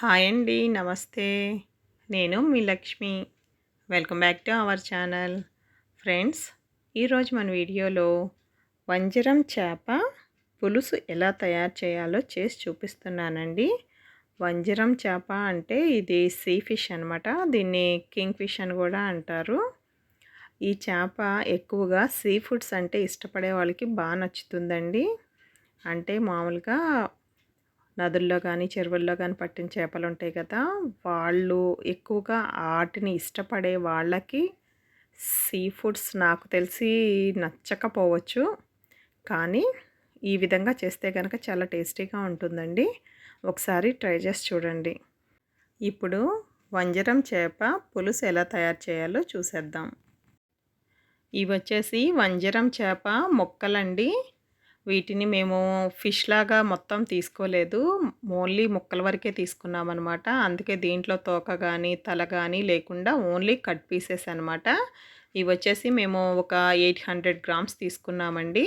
Hi అండి నమస్తే. నేను మీ Lakshmi. Welcome back to our channel. Friends ఈరోజు మన వీడియోలో వంజరం చేప పులుసు ఎలా తయారు చేయాలో చేసి చూపిస్తున్నానండి. వంజరం చేప అంటే ఇది సీ ఫిష్ అనమాట దీన్ని కింగ్ ఫిష్ అని కూడా అంటారు. ఈ చేప ఎక్కువగా సీ ఫుడ్స్ అంటే ఇష్టపడే వాళ్ళకి బాగా నచ్చుతుందండి. అంటే మామూలుగా నదుల్లో కానీ చెరువుల్లో కానీ పట్టిన చేపలు ఉంటాయి కదా! వాళ్ళు ఎక్కువగా వాటిని ఇష్టపడే వాళ్ళకి సీ ఫుడ్స్ నాకు తెలిసి నచ్చకపోవచ్చు. కానీ ఈ విధంగా చేస్తే కనుక చాలా టేస్టీగా ఉంటుందండి. ఒకసారి ట్రై చేసి చూడండి. ఇప్పుడు వంజరం చేప పులుసు ఎలా తయారు చేయాలో చూసేద్దాం. ఇవి వచ్చేసి వంజరం చేప మొక్కలండి. వీటిని మేము ఫిష్ లాగా మొత్తం తీసుకోలేదు. ఓన్లీ ముక్కల వరకే తీసుకున్నాం అనమాట అందుకే దీంట్లో తోక కానీ తల కానీ లేకుండా ఓన్లీ కట్ పీసెస్ అనమాట ఇవి వచ్చేసి మేము ఒక ఎయిట్ హండ్రెడ్ గ్రామ్స్ తీసుకున్నామండి.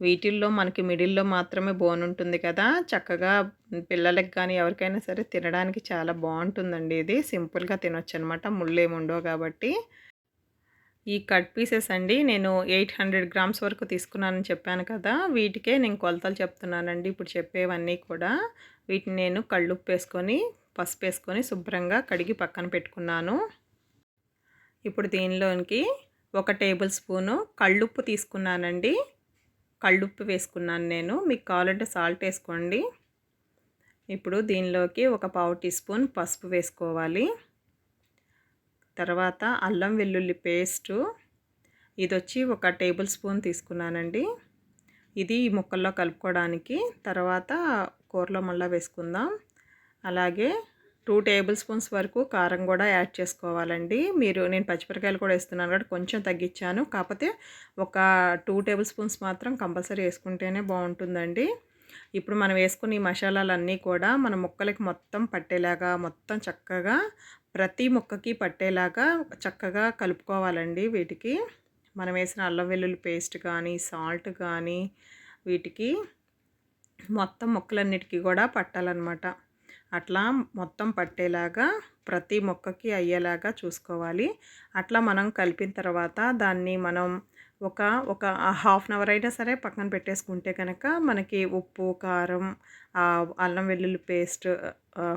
వీటిల్లో మనకి మిడిల్లో మాత్రమే బోన్ ఉంటుంది కదా. చక్కగా పిల్లలకి కానీ ఎవరికైనా సరే తినడానికి చాలా బాగుంటుందండి ఇది. సింపుల్గా తినొచ్చు అనమాట ఉండవు కాబట్టి. ఈ కట్ పీసెస్ అండి నేను ఎయిట్ హండ్రెడ్ గ్రామ్స్ వరకు తీసుకున్నానని చెప్పాను కదా వీటికే నేను కొలతలు చెప్తున్నానండి ఇప్పుడు చెప్పేవన్నీ కూడా. వీటిని నేను కళ్ళుప్పు వేసుకొని పసుపు వేసుకొని శుభ్రంగా కడిగి పక్కన పెట్టుకున్నాను. ఇప్పుడు దీనిలోనికి ఒక టేబుల్ స్పూను కళ్ళుప్పు తీసుకున్నానండి. కళ్ళుప్పు వేసుకున్నాను నేను మీకు కావాలంటే సాల్ట్ వేసుకోండి. ఇప్పుడు దీనిలోకి ఒక పావు టీ స్పూన్ పసుపు వేసుకోవాలి. తర్వాత అల్లం వెల్లుల్లి పేస్టు. ఇది వచ్చి ఒక టేబుల్ స్పూన్ తీసుకున్నానండి. ఇది ఈ ముక్కల్లో కలుపుకోవడానికి. తర్వాత కూరలో మళ్ళీ వేసుకుందాం. అలాగే టూ టేబుల్ స్పూన్స్ వరకు కారం కూడా యాడ్ చేసుకోవాలండి. మీరు నేను పచ్చిమిరకాయలు కూడా వేస్తున్నాను కాబట్టి కొంచెం తగ్గించాను. కాకపోతే ఒక టూ టేబుల్ స్పూన్స్ మాత్రం కంపల్సరీ వేసుకుంటేనే బాగుంటుందండి. ఇప్పుడు మనం వేసుకున్న ఈ మసాలాలన్నీ కూడా మన ముక్కలకి మొత్తం పట్టేలాగా మొత్తం చక్కగా ప్రతి ముక్కకి పట్టేలాగా చక్కగా కలుపుకోవాలండి వీటికి. మనం వేసిన అల్లం వెల్లుల్లి పేస్ట్ కానీ సాల్ట్ కానీ వీటికి మొత్తం ముక్కలన్నిటికీ కూడా పట్టాలన్నమాట. అట్లా మొత్తం పట్టేలాగా ప్రతి మొక్కకి అయ్యేలాగా చూసుకోవాలి. అట్లా మనం కలిపిన తర్వాత దాన్ని మనం ఒక ఒక హాఫ్ అన్ అవర్ అయినా సరే పక్కన పెట్టేసుకుంటే కనుక మనకి ఉప్పు కారం అల్లం వెల్లుల్లి పేస్ట్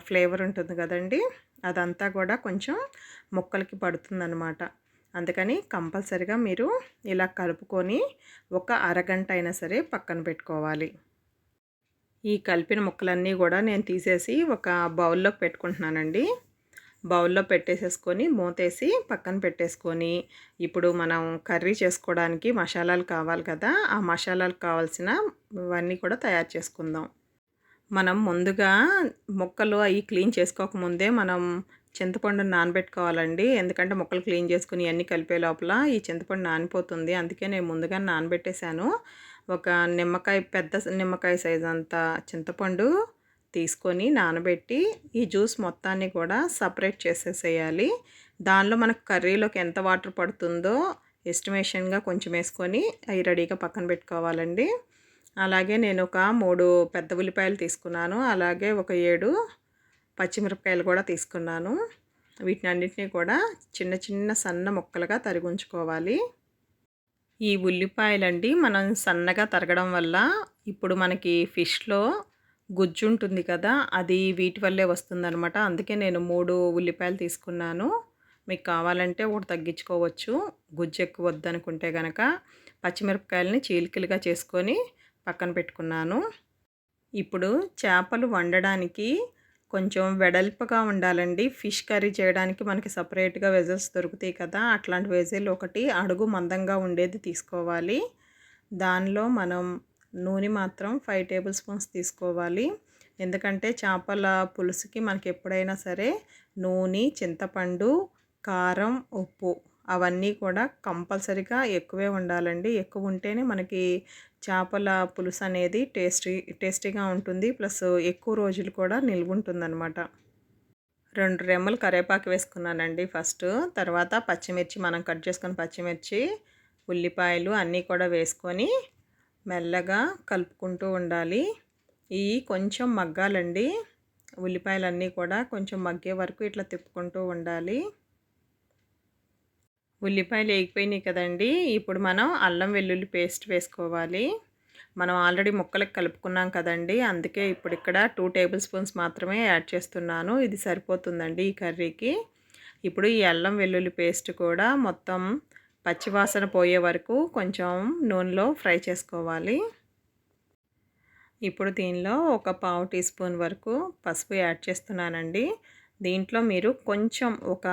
ఫ్లేవర్ ఉంటుంది కదండి. అదంతా కూడా కొంచెం ముక్కలకి పడుతుందన్నమాట. అందుకని కంపల్సరిగా మీరు ఇలా కలుపుకొని ఒక అరగంట అయినా సరే పక్కన పెట్టుకోవాలి. ఈ కలిపిన ముక్కలన్నీ కూడా నేను తీసేసి ఒక బౌల్లోకి పెట్టుకుంటున్నానండి. బౌల్లో పెట్టేసేసుకొని మూతేసి పక్కన పెట్టేసుకొని ఇప్పుడు మనం కర్రీ చేసుకోవడానికి మసాలాలు కావాలి కదా ఆ మసాలాలు కావాల్సినవన్నీ కూడా తయారు చేసుకుందాం. మనం ముందుగా మొక్కలు అవి క్లీన్ చేసుకోకముందే మనం చింతపండు నానబెట్టుకోవాలండి. ఎందుకంటే మొక్కలు క్లీన్ చేసుకుని అన్నీ కలిపే లోపల ఈ చింతపండు నానిపోతుంది. అందుకే నేను ముందుగా నానబెట్టేశాను. ఒక నిమ్మకాయ పెద్ద నిమ్మకాయ సైజ్ అంత చింతపండు తీసుకొని నానబెట్టి ఈ జ్యూస్ మొత్తాన్ని కూడా సపరేట్ చేసేసేయాలి. దానిలో మనకు కర్రీలోకి ఎంత వాటర్ పడుతుందో ఎస్టిమేషన్గా కొంచెం వేసుకొని అవి రెడీగా పక్కన పెట్టుకోవాలండి. అలాగే నేను ఒక మూడు పెద్ద ఉల్లిపాయలు తీసుకున్నాను. అలాగే ఒక ఏడు పచ్చిమిరపకాయలు కూడా తీసుకున్నాను. వీటిని అన్నింటినీ కూడా చిన్న చిన్న సన్న ముక్కలుగా తరిగుంచుకోవాలి. ఈ ఉల్లిపాయలండి మనం సన్నగా తరగడం వల్ల ఇప్పుడు మనకి ఫిష్లో గుజ్జు ఉంటుంది కదా అది వీటి వల్లే వస్తుందనమాట అందుకే నేను మూడు ఉల్లిపాయలు తీసుకున్నాను. మీకు కావాలంటే ఒకటి తగ్గించుకోవచ్చు. గుజ్జు ఎక్కువ వద్దనుకుంటే కనుక పచ్చిమిరపకాయలని చీలికలుగా చేసుకొని పక్కన పెట్టుకున్నాను. ఇప్పుడు చేపలు వండడానికి కొంచెం వెడల్పుగా ఉండాలండి. ఫిష్ కర్రీ చేయడానికి మనకి సపరేట్గా వెజల్స్ దొరుకుతాయి కదా అట్లాంటి వెజల్ ఒకటి అడుగు మందంగా ఉండేది తీసుకోవాలి. దానిలో మనం నూనె మాత్రం ఫైవ్ టేబుల్ స్పూన్స్ తీసుకోవాలి. ఎందుకంటే చేపల పులుసుకి మనకి ఎప్పుడైనా సరే నూనె చింతపండు కారం ఉప్పు అవన్నీ కూడా కంపల్సరిగా ఎక్కువే ఉండాలండి. ఎక్కువ ఉంటేనే మనకి చేపల పులుసు అనేది టేస్టీ టేస్టీగా ఉంటుంది. ప్లస్ ఎక్కువ రోజులు కూడా నిల్వ ఉంటుందన్నమాట. రెండు రెమ్మలు కరేపాకు వేసుకున్నానండి ఫస్ట్. తర్వాత పచ్చిమిర్చి మనం కట్ చేసుకుని పచ్చిమిర్చి ఉల్లిపాయలు అన్నీ కూడా వేసుకొని మెల్లగా కలుపుకుంటూ ఉండాలి. ఇవి కొంచెం మగ్గాలండి. ఉల్లిపాయలన్నీ కూడా కొంచెం మగ్గే వరకు ఇట్లా తిప్పుకుంటూ ఉండాలి. ఉల్లిపాయలు వేగిపోయినాయి కదండి. ఇప్పుడు మనం అల్లం వెల్లుల్లి పేస్ట్ వేసుకోవాలి. మనం ఆల్రెడీ ముక్కలకు కలుపుకున్నాం కదండి. అందుకే ఇప్పుడు ఇక్కడ టూ టేబుల్ స్పూన్స్ మాత్రమే యాడ్ చేస్తున్నాను. ఇది సరిపోతుందండి ఈ కర్రీకి. ఇప్పుడు ఈ అల్లం వెల్లుల్లి పేస్ట్ కూడా మొత్తం పచ్చివాసన పోయే వరకు కొంచెం నూనెలో ఫ్రై చేసుకోవాలి. ఇప్పుడు దీనిలో ఒక పావు టీ స్పూన్ వరకు పసుపు యాడ్ చేస్తున్నానండి. దీంట్లో మీరు కొంచెం ఒక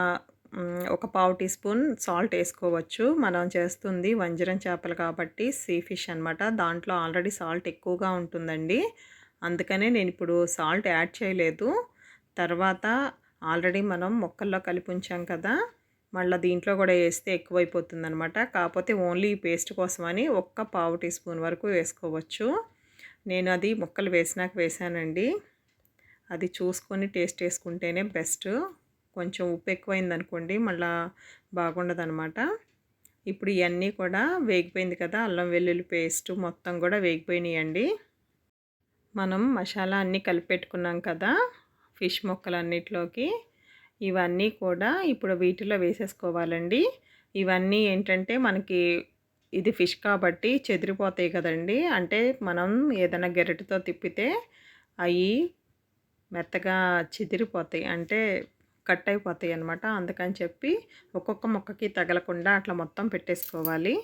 ఒక పావు టీ స్పూన్ సాల్ట్ వేసుకోవచ్చు. మనం చేస్తుంది వంజరం చేపలు కాబట్టి సీ ఫిష్ అనమాట దాంట్లో ఆల్రెడీ సాల్ట్ ఎక్కువగా ఉంటుందండి. అందుకనే నేను ఇప్పుడు సాల్ట్ యాడ్ చేయలేదు. తర్వాత ఆల్రెడీ మనం మొక్కల్లో కలిపి ఉంచాం కదా మళ్ళీ దీంట్లో కూడా వేస్తే ఎక్కువైపోతుంది అనమాట కాకపోతే ఓన్లీ పేస్ట్ కోసమని ఒక్క పావు టీ స్పూన్ వరకు వేసుకోవచ్చు. నేను అది ముక్కలు వేసినాక వేసానండి. అది చూసుకొని టేస్ట్ వేసుకుంటేనే బెస్ట్. కొంచెం ఉప్పు ఎక్కువైంది అనుకోండి మళ్ళా బాగుండదు అనమాట ఇప్పుడు ఇవన్నీ కూడా వేగిపోయింది కదా అల్లం వెల్లుల్లి పేస్ట్ మొత్తం కూడా వేగిపోయినాయండి. మనం మసాలా అన్నీ కలిపెట్టుకున్నాం కదా ఫిష్ ముక్కలన్నిటిలోకి. ఇవన్నీ కూడా ఇప్పుడు వీటిలో వేసేసుకోవాలండి. ఇవన్నీ ఏంటంటే మనకి ఇది ఫిష్ కాబట్టి చెదిరిపోతాయి కదండి. అంటే మనం ఏదైనా గెరటితో తిప్పితే అవి మెత్తగా చెదిరిపోతాయి. అంటే కట్ అయిపోతాయి అనమాట అందుకని చెప్పి ఒక్కొక్క మొక్కకి తగలకుండా అట్లా మొత్తం పెట్టేసుకోవాలి.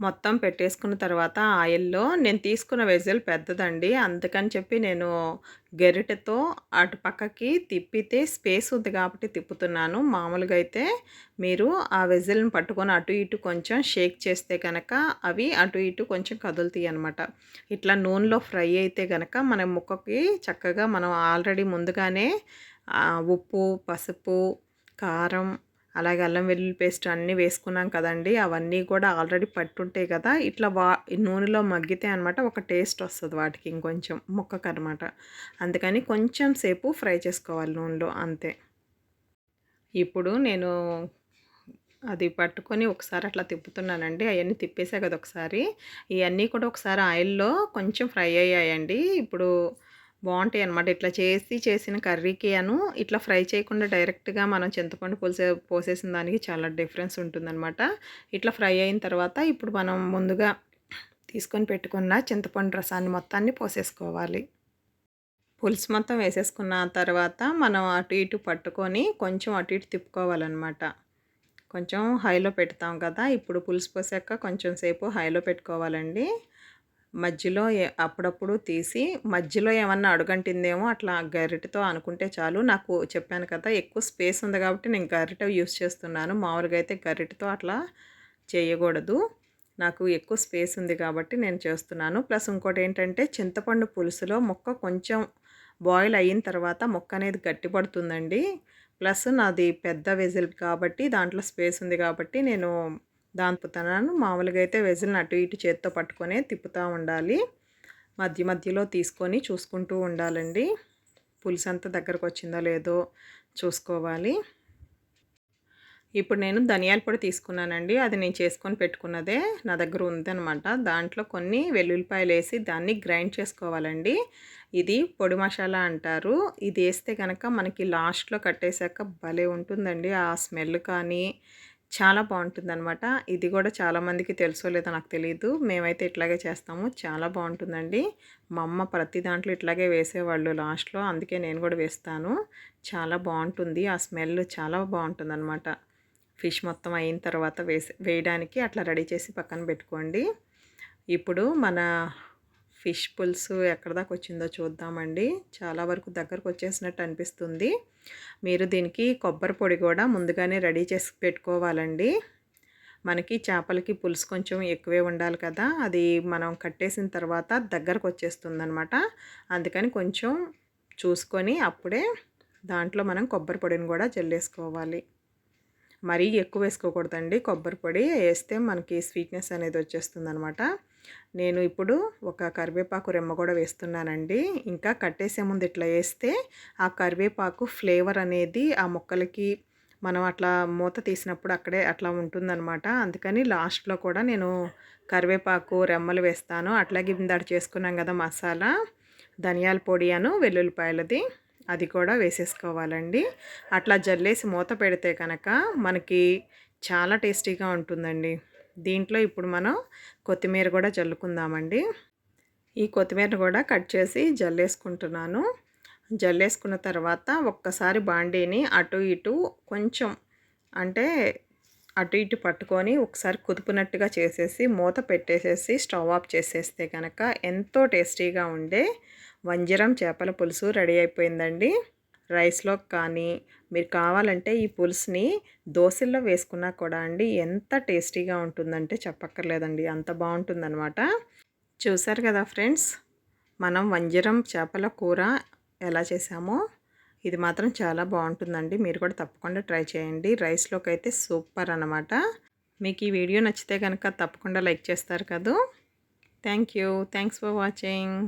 మొత్తం పెట్టేసుకున్న తర్వాత ఆయిల్లో నేను తీసుకున్న వెజల్ పెద్దదండి. అందుకని చెప్పి నేను గెరిటతో అటు పక్కకి తిప్పితే స్పేస్ ఉంది కాబట్టి తిప్పుతున్నాను. మామూలుగా అయితే మీరు ఆ వెజిల్ని పట్టుకొని అటు ఇటు కొంచెం షేక్ చేస్తే కనుక అవి అటు ఇటు కొంచెం కదులుతాయి అనమాట ఇట్లా నూనెలో ఫ్రై అయితే కనుక మన ముక్కకి చక్కగా మనం ఆల్రెడీ ముందుగానే ఉప్పు పసుపు కారం అలాగే అల్లం వెల్లుల్లి పేస్ట్ అన్నీ వేసుకున్నాం కదండి అవన్నీ కూడా ఆల్రెడీ పట్టుంటాయి కదా. ఇట్లా వా నూనెలో మగ్గితే అనమాట ఒక టేస్ట్ వస్తుంది వాటికి ఇంకొంచెం ముక్కకు అనమాట అందుకని కొంచెం సేపు ఫ్రై చేసుకోవాలి నూనెలో అంతే. ఇప్పుడు నేను అది పట్టుకొని ఒకసారి అట్లా తిప్పుతున్నానండి. అవన్నీ తిప్పేసా కదా ఒకసారి. ఇవన్నీ కూడా ఒకసారి ఆయిల్లో కొంచెం ఫ్రై అయ్యాయండి. ఇప్పుడు బాగుంటాయి అనమాట ఇట్లా చేసి చేసిన కర్రీకి అను ఇట్లా ఫ్రై చేయకుండా డైరెక్ట్గా మనం చింతపండు పోసే పోసేసిన దానికి చాలా డిఫరెన్స్ ఉంటుందన్నమాట. ఇట్లా ఫ్రై అయిన తర్వాత ఇప్పుడు మనం ముందుగా తీసుకొని పెట్టుకున్న చింతపండు రసాన్ని మొత్తాన్ని పోసేసుకోవాలి. పులుసు మొత్తం వేసేసుకున్న తర్వాత మనం అటు ఇటు పట్టుకొని కొంచెం అటు ఇటు తిప్పుకోవాలన్నమాట. కొంచెం హైలో పెడతాం కదా. ఇప్పుడు పులుసు పోసాక కొంచెం సేపు హైలో పెట్టుకోవాలండి. మధ్యలో అప్పుడప్పుడు తీసి మధ్యలో ఏమన్నా అడుగంటిందేమో అట్లా గరిటతో అనుకుంటే చాలు. నాకు చెప్పాను కదా ఎక్కువ స్పేస్ ఉంది కాబట్టి నేను గరిట యూస్ చేస్తున్నాను. మామూలుగా అయితే గరిటతో అట్లా చేయకూడదు. నాకు ఎక్కువ స్పేస్ ఉంది కాబట్టి నేను చేస్తున్నాను. ప్లస్ ఇంకోటి ఏంటంటే చింతపండు పులుసులో మొక్క కొంచెం బాయిల్ అయిన తర్వాత మొక్క అనేది గట్టిపడుతుందండి. ప్లస్ నాది పెద్ద వెజిల్ కాబట్టి దాంట్లో స్పేస్ ఉంది కాబట్టి నేను దాంపుతున్నాను మామూలుగా అయితే వెజిల్ని అటు ఇటు చేత్తో పట్టుకొని తిప్పుతూ ఉండాలి. మధ్య మధ్యలో తీసుకొని చూసుకుంటూ ఉండాలండి. పులుసు అంతా దగ్గరకు వచ్చిందో లేదో చూసుకోవాలి. ఇప్పుడు నేను ధనియాల పొడి తీసుకున్నానండి. అది నేను చేసుకొని పెట్టుకున్నదే నా దగ్గర ఉందనమాట దాంట్లో కొన్ని వెల్లుల్లిపాయలు వేసి దాన్ని గ్రైండ్ చేసుకోవాలండి. ఇది పొడి మసాలా అంటారు. ఇది వేస్తే కనుక మనకి లాస్ట్లో కట్టేశాక భలే ఉంటుందండి. ఆ స్మెల్ కానీ చాలా బాగుంటుందన్నమాట. ఇది కూడా చాలామందికి తెలుసో లేదో నాకు తెలియదు మేమైతే ఇట్లాగే చేస్తాము. చాలా బాగుంటుందండి. మా అమ్మ ప్రతి దాంట్లో ఇట్లాగే వేసేవాళ్ళు లాస్ట్లో. అందుకే నేను కూడా వేస్తాను. చాలా బాగుంటుంది. ఆ స్మెల్ చాలా బాగుంటుంది ఫిష్ మొత్తం అయిన తర్వాత వేసి వేయడానికి అట్లా రెడీ చేసి పక్కన పెట్టుకోండి. ఇప్పుడు మన ఫిష్ పులుసు ఎక్కడ దాకా వచ్చిందో చూద్దామండి. చాలా వరకు దగ్గరకు వచ్చేసినట్టు అనిపిస్తుంది. మీరు దీనికి కొబ్బరి పొడి కూడా ముందుగానే రెడీ చేసి పెట్టుకోవాలండి. మనకి చేపలకి పులుసు కొంచెం ఎక్కువే ఉండాలి కదా. అది మనం కట్టేసిన తర్వాత దగ్గరకు వచ్చేస్తుంది అనమాట అందుకని కొంచెం చూసుకొని అప్పుడే దాంట్లో మనం కొబ్బరి పొడిని కూడా జల్లేసుకోవాలి మరీ ఎక్కువ వేసుకోకూడదండి. కొబ్బరి పొడి వేస్తే మనకి స్వీట్నెస్ అనేది వచ్చేస్తుంది అనమాట నేను ఇప్పుడు ఒక కరివేపాకు రెమ్మ కూడా వేస్తున్నానండి. ఇంకా కట్టేసే ముందు ఇట్లా వేస్తే ఆ కరివేపాకు ఫ్లేవర్ అనేది ఆ మొక్కలకి మనం అట్లా మూత తీసినప్పుడు అక్కడే అట్లా ఉంటుందన్నమాట. అందుకని లాస్ట్లో కూడా నేను కరివేపాకు రెమ్మలు వేస్తాను. అట్లాగే ఇందాడు చేసుకున్నాం కదా మసాలా ధనియాల పొడి అను వెల్లుల్లిపాయలది అది కూడా వేసేసుకోవాలండి. అట్లా జల్లేసి మూత పెడితే కనుక మనకి చాలా టేస్టీగా ఉంటుందండి. దీంట్లో ఇప్పుడు మనం కొత్తిమీర కూడా జల్లుకుందామండి. ఈ కొత్తిమీర కూడా కట్ చేసి జల్లేసుకుంటున్నాను. జల్లేసుకున్న తర్వాత ఒక్కసారి బాండీని అటు ఇటు కొంచెం అంటే అటు ఇటు పట్టుకొని ఒకసారి కుదుపునట్టుగా చేసేసి మూత పెట్టేసేసి స్టవ్ ఆఫ్ చేసేస్తే కనుక ఎంతో టేస్టీగా ఉండే వంజరం చేపల పులుసు రెడీ అయిపోయిందండి. రైస్లో కానీ మీరు కావాలంటే ఈ పులుసుని దోశల్లో వేసుకున్నా కూడా అండి ఎంత టేస్టీగా ఉంటుందంటే చెప్పక్కర్లేదండి. అంత బాగుంటుందన్నమాట. చూసారు కదా ఫ్రెండ్స్ మనం వంజరం చేపల కూర ఎలా చేసామో ఇది మాత్రం చాలా బాగుంటుందండి. మీరు కూడా తప్పకుండా ట్రై చేయండి. రైస్లోకి అయితే సూపర్ అనమాట మీకు ఈ వీడియో నచ్చితే కనుక తప్పకుండా లైక్ చేస్తారు కదా. Thank you. Thanks for watching.